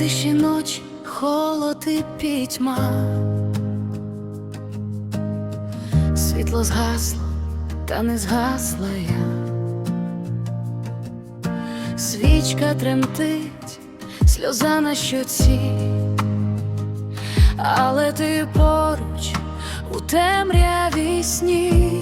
Наші ночі холод і пітьма, світло згасло, та не згасла я. Свічка тремтить, сльоза на щоці, але ти поруч у темряві сні,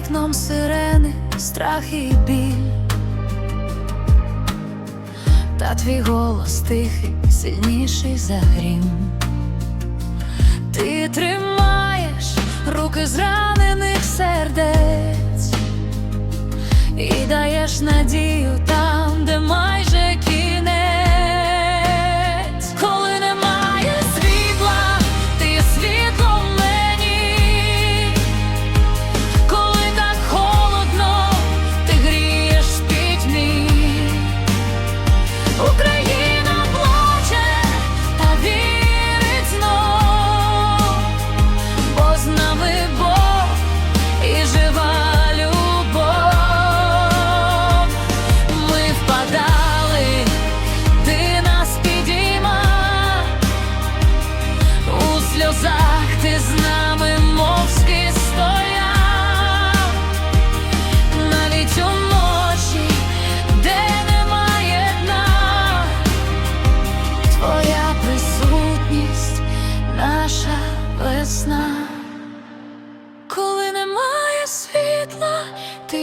вікном сирени, страх і біль. Та твій голос тихий, сильніший за грім. Ти тримаєш руки зранених сердець і даєш надію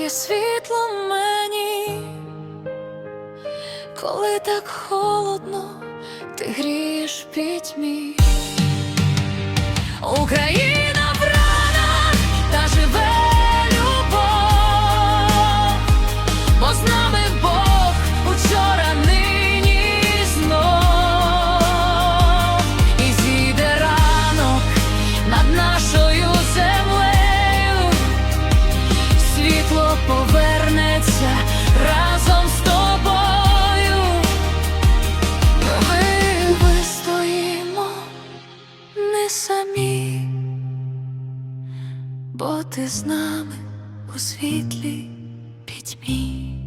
світло мені. Коли так холодно, ти грієш пітьмі. Україна брана та живе любов, бо з нами повернеться разом з тобою. Ми вистоїмо не самі, бо ти з нами у світлі пітьмі.